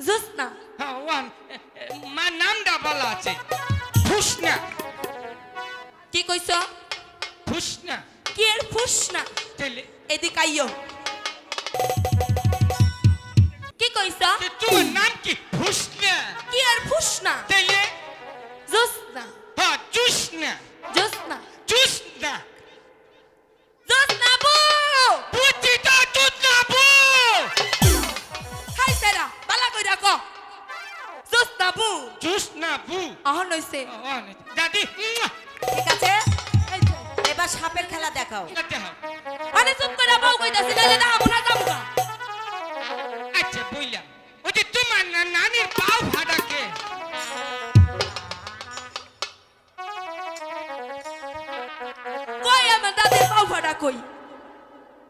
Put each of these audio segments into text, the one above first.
জোসনা হ্যাঁ ওয়ান মা নামটা বলা আছে। ফুসনা। কি কইছ? ফুসনা। কি এর ফুসনা? তেলে এদিক আইও কি কইছ? তোমার নাম কি? ফুসনা। কি এর ফুসনা? তেলে জোসনা। হ্যাঁ জুসনা। জোসনা। ওয়ান দাদি। ঠিক আছে? এবার সাপের খেলা দেখাও। আরে চুপ করে বউ কইতাছি না না আমরা যামগা। আচ্ছা বললাম ওই যে তোমার না নানির পাও ফাটাকে। কই আমার দাদির পাও ফাটা কই?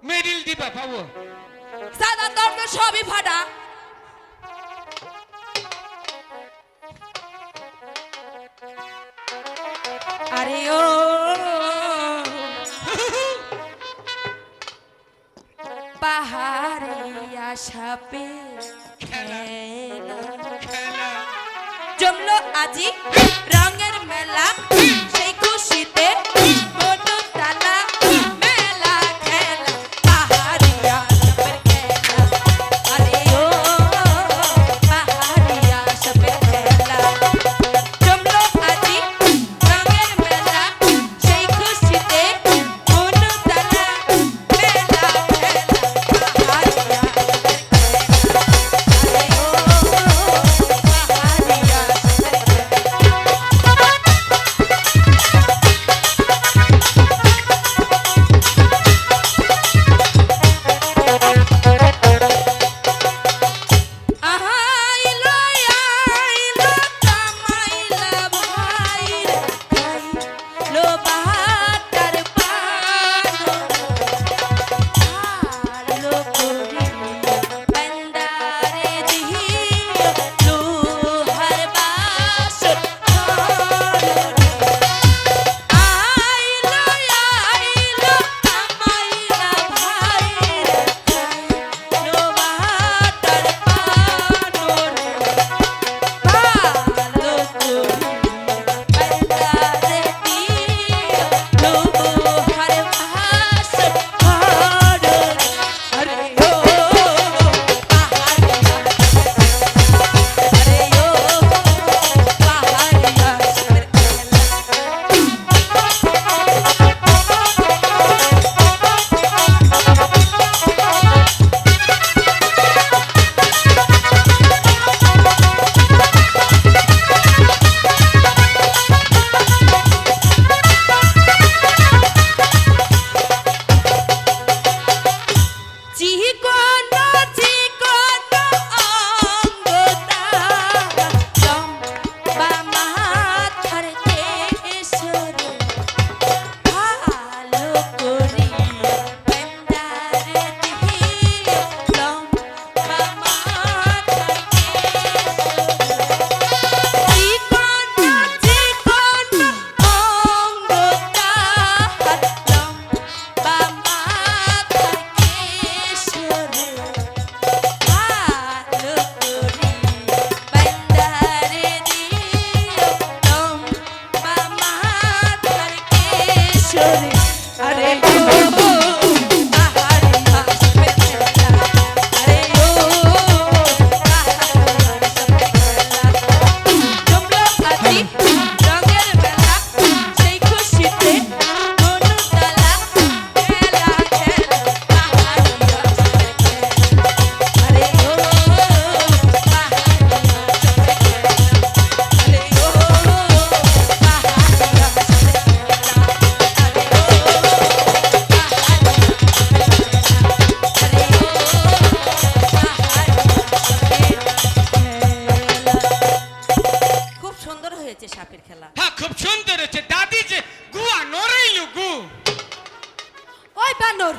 মেরিল দিবা পাবো। সাদা দর্দ সবই ফাটা। আরে ও। পাহাড়িয়া সাপে খেলা খেলা জমলো আজি হয়েছে সাপের খেলা। হ্যাঁ খুব সুন্দর হয়েছে দাদি যে গুয়া নরেইলো গু। ওই বানর।